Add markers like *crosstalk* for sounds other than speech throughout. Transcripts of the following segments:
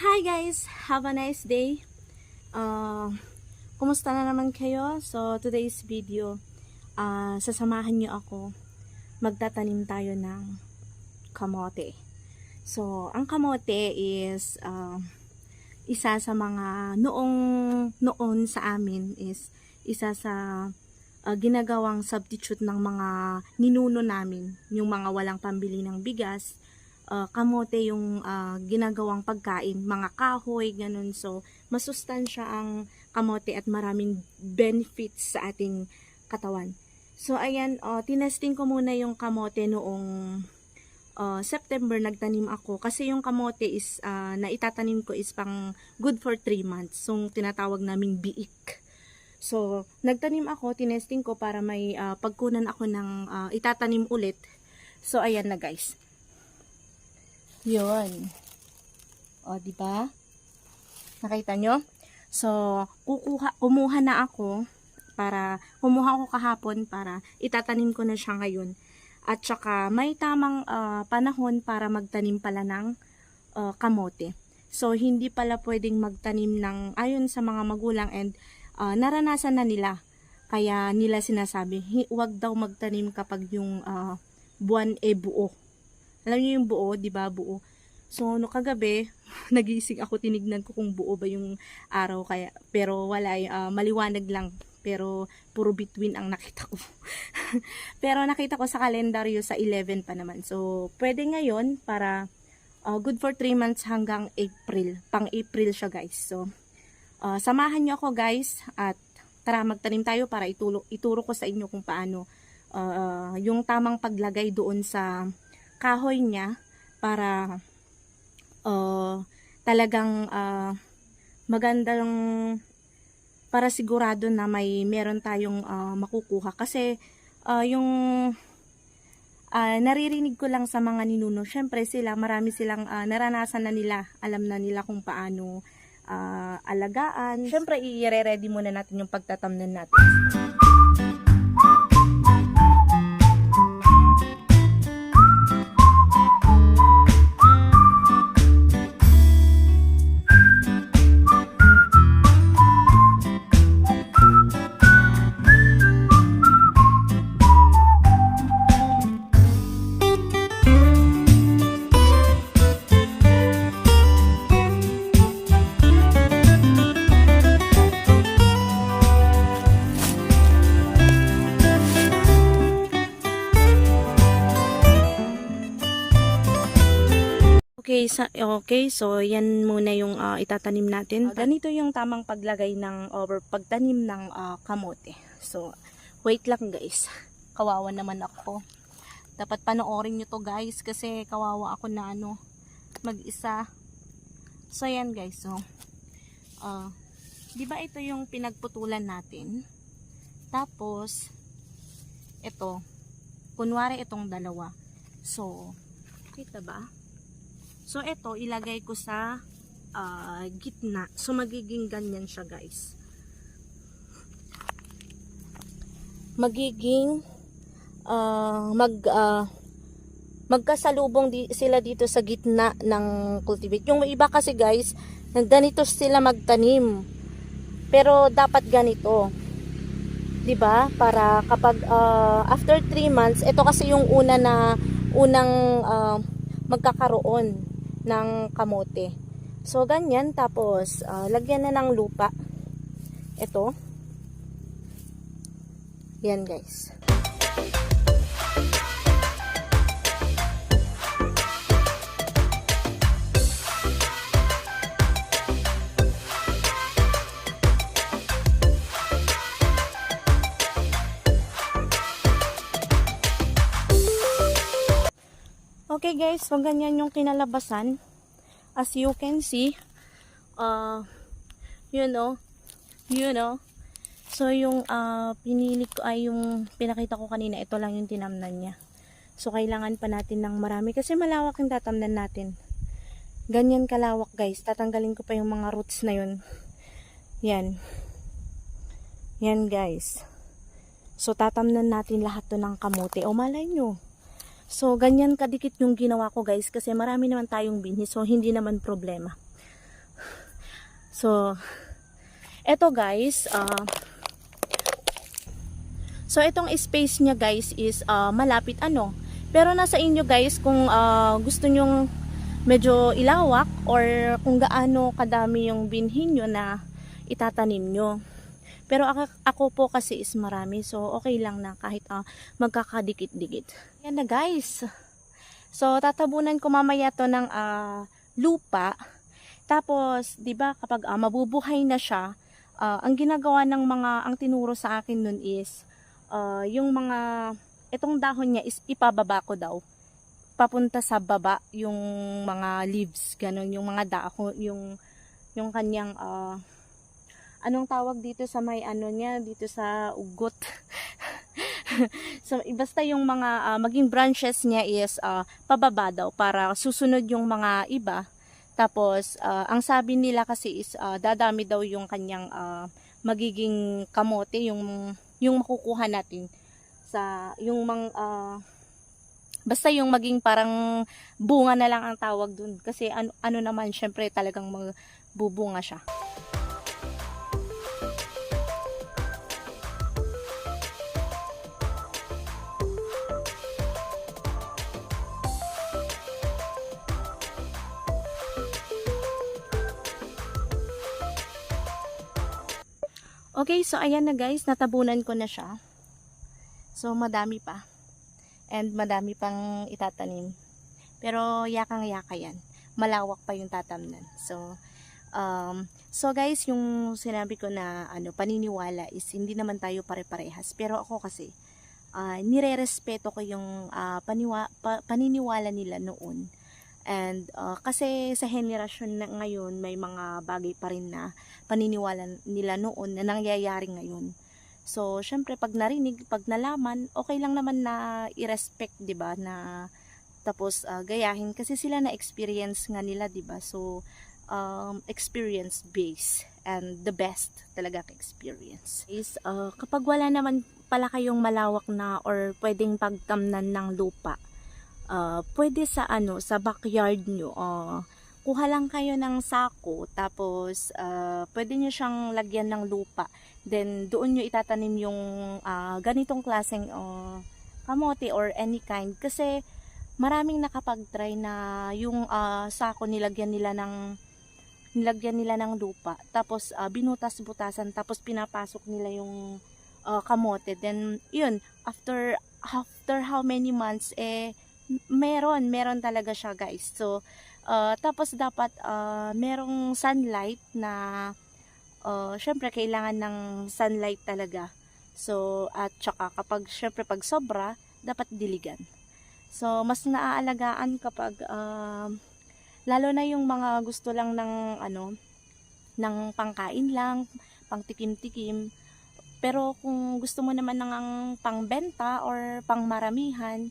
Hi guys! Have a nice day. Uh, kumusta na naman kayo? So, today's video, uh, sasamahan niyo ako. Magtatanim tayo ng kamote. So, ang kamote is uh, isa sa mga noong noon sa amin is isa sa ginagawang substitute ng mga ninuno namin, yung mga walang pambili ng bigas, uh, kamote yung uh, ginagawang pagkain, mga kahoy, ganun. So, masustansya ang kamote at maraming benefits sa ating katawan. So, ayan, uh, tinesting ko muna yung kamote noong uh, September nagtanim ako kasi yung kamote is uh, na itatanim ko is pang good for 3 months. So, tinatawag naming biik. So, nagtanim ako, tinesting ko para may uh, pagkunan ako ng uh, itatanim ulit. So, ayan na guys. Yun. O, di ba? Nakita nyo? So, kukuha, kumuha na ako para, kumuha ako kahapon para itatanim ko na siya ngayon. At saka, may tamang ah, panahon para magtanim pala ng ah, kamote. So, hindi pala pwedeng magtanim ng, ayon sa mga magulang and ah, naranasan na nila. Kaya nila sinasabi, "Hi- huwag daw magtanim kapag yung ah, buwan e buo. Alam niyo yung buo, 'di ba? Buo. So, no kagabi, *laughs* nagising ako, tinignan ko kung buo ba yung araw kaya pero wala ah, maliwanag lang. Pero puro between ang nakita ko. *laughs* pero nakita ko sa kalendaryo sa 11 pa naman. So, pwede ngayon para ah, good for 3 months hanggang April. Pang April siya, guys. So, ah, samahan niyo ako, guys, at tara magtanim tayo para ituro, ituro ko sa inyo kung paano ah, yung tamang paglagay doon sa kahoy niya para uh, talagang uh, magandang para sigurado na may meron tayong uh, makukuha. Kasi uh, yung uh, naririnig ko lang sa mga ninuno syempre sila marami silang uh, naranasan na nila. Alam na nila kung paano uh, alagaan. Syempre i-ready muna natin yung pagtatamnan natin Okay, sa, okay, so yan muna yung ah, itatanim natin. ganito yung tamang paglagay ng or pagtanim ng ah, kamote. So, wait lang guys. Kawawa naman ako. Dapat panoorin nyo to guys kasi kawawa ako na ano, mag-isa. So, yan guys. So, ah, di ba ito yung pinagputulan natin? Tapos, ito, kunwari itong dalawa. So, kita ba? So, ito, ilagay ko sa ah, gitna. So, magiging ganyan siya, guys. Magiging ah, mag ah, magkasalubong di, sila dito sa gitna ng cultivate. Yung iba kasi, guys, ganito sila magtanim. Pero, dapat ganito. 'di ba? Para kapag ah, after 3 months, ito kasi yung una na unang ah, magkakaroon ng kamote. So, ganyan. Tapos, ah, lagyan na ng lupa. Ito. Yan, guys. Okay guys, so ganyan yung kinalabasan. As you can see, uh, you know, you know, so yung uh, pinili ko ay yung pinakita ko kanina, ito lang yung tinamnan niya. So kailangan pa natin ng marami kasi malawak yung tatamnan natin. Ganyan kalawak guys, tatanggalin ko pa yung mga roots na yun. Yan. Yan guys. So tatamnan natin lahat to ng kamote. O malay nyo, So, ganyan kadikit yung ginawa ko guys kasi marami naman tayong binhi so hindi naman problema. So, eto guys, ah, so itong space niya guys is ah, malapit ano. Pero nasa inyo guys kung ah, gusto nyong medyo ilawak or kung gaano kadami yung binhin nyo na itatanim nyo. Pero ako, ako po kasi is marami so okay lang na kahit ah, magkakadikit-dikit. Yan na guys. So tatabunan ko mamaya to ng ah, lupa. Tapos, 'di ba, kapag ah, mabubuhay na siya, ah, ang ginagawa ng mga ang tinuro sa akin nun is ah, yung mga itong dahon niya is ipababa ko daw papunta sa baba yung mga leaves ganun yung mga dahon yung yung kanyang ah, anong tawag dito sa may ano niya dito sa ugot? *laughs* So basta yung mga ah, maging branches niya is ah, pababa daw para susunod yung mga iba. Tapos ah, ang sabi nila kasi is ah, dadami daw yung kanyang ah, magiging kamote yung yung makukuha natin sa yung mang ah, basta yung maging parang bunga na lang ang tawag dun. Kasi ano, ano naman syempre talagang magbubunga siya Okay, so ayan na guys, natabunan ko na siya. So madami pa. And madami pang itatanim. Pero yakang-yaka yan. Malawak pa yung tatamnan. So, um, so guys, yung sinabi ko na ano, paniniwala is hindi naman tayo pare-parehas. Pero ako kasi, uh, nire-respeto ko yung ah, paniwa, pa- paniniwala nila noon. And uh, kasi sa henerasyon na ngayon, may mga bagay pa rin na paniniwala nila noon na nangyayari ngayon. So, syempre pag narinig, pag nalaman, okay lang naman na i-respect, ba? Na tapos ah, gayahin kasi sila na experience nga nila, 'di ba? So, um, experience base and the best talaga experience is ah, kapag wala naman pala kayong malawak na or pwedeng pagtamnan ng lupa ah, pwede sa ano sa backyard nyo. Ah, kuha lang kayo ng sako tapos ah, pwede nyo siyang lagyan ng lupa. Then doon nyo itatanim yung ah, ganitong klaseng ah, kamote or any kind. Kasi maraming nakapag-try na yung ah, sako nilagyan nila ng nilagyan nila ng lupa. Tapos ah, binutas-butasan tapos pinapasok nila yung ah, kamote. Then yun after after how many months eh meron meron talaga siya guys so ah, tapos dapat ah, merong sunlight na uh, syempre kailangan ng sunlight talaga. So, at saka kapag, syempre pag sobra, dapat diligan. So, mas naaalagaan kapag, um, lalo na yung mga gusto lang ng, ano, ng pangkain lang, pangtikim-tikim. Pero kung gusto mo naman ng pangbenta or pangmaramihan,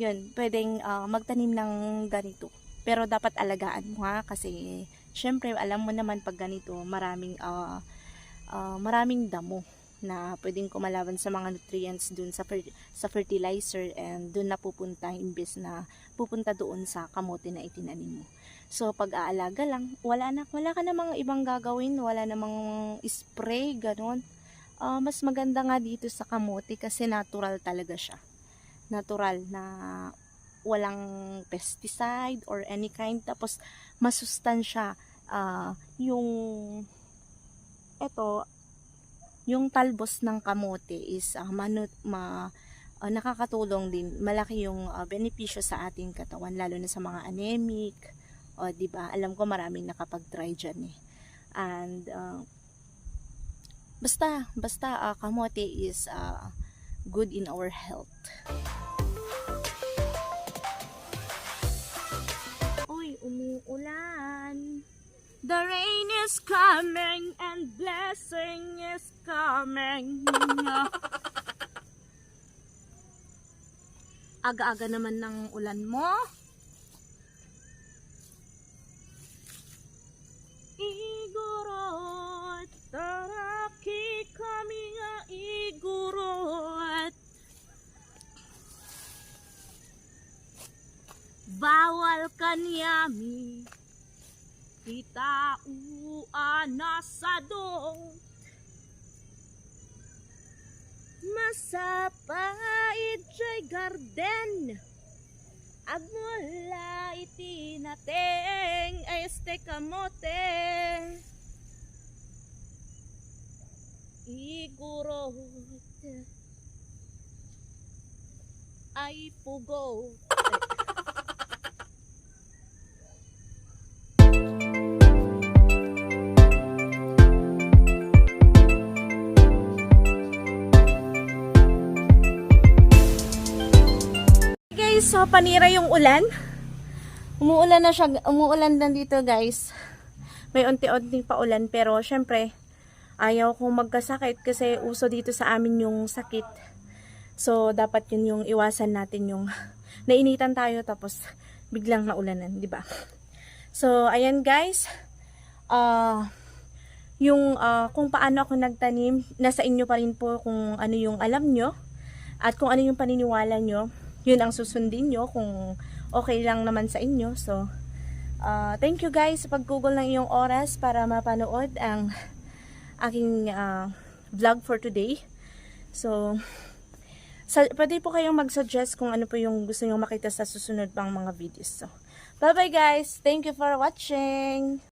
yun, pwedeng ah, magtanim ng ganito. Pero dapat alagaan mo ha, kasi syempre alam mo naman pag ganito maraming ah, ah, maraming damo na pwedeng kumalaban sa mga nutrients dun sa fer- sa fertilizer and dun na pupunta imbes na pupunta doon sa kamote na itinanim mo. So pag-aalaga lang, wala na wala ka namang ibang gagawin, wala namang spray ganon. Ah, mas maganda nga dito sa kamote kasi natural talaga siya. Natural na walang pesticide or any kind. Tapos masustansya ah yung eto yung talbos ng kamote is ah, manu- ma, ah, nakakatulong din. Malaki yung ah, benepisyo sa ating katawan lalo na sa mga anemic. O di ba? Alam ko maraming nakapag-try diyan eh. And ah, basta basta ah, kamote is ah, good in our health Umuulan. The rain is coming and blessing is coming. *laughs* Aga-aga naman ng ulan mo. Igorot, taraki kami nga igorot. Bawal kanyami. Kita uanasadong Masapait joy garden Agmula itinateng este kamote. Igurot ay pugo panira yung ulan. Umuulan na siya, umuulan na dito guys. May unti-unting pa ulan pero syempre ayaw kong magkasakit kasi uso dito sa amin yung sakit. So dapat yun yung iwasan natin yung nainitan tayo tapos biglang naulanan, di ba? So ayan guys. Ah yung ah, kung paano ako nagtanim, nasa inyo pa rin po kung ano yung alam nyo at kung ano yung paniniwala nyo yun ang susundin nyo kung okay lang naman sa inyo. So, uh, thank you guys sa pag-google ng iyong oras para mapanood ang aking uh, vlog for today. So, sa, pwede po kayong mag-suggest kung ano po yung gusto nyo makita sa susunod pang mga videos. So, bye-bye guys! Thank you for watching!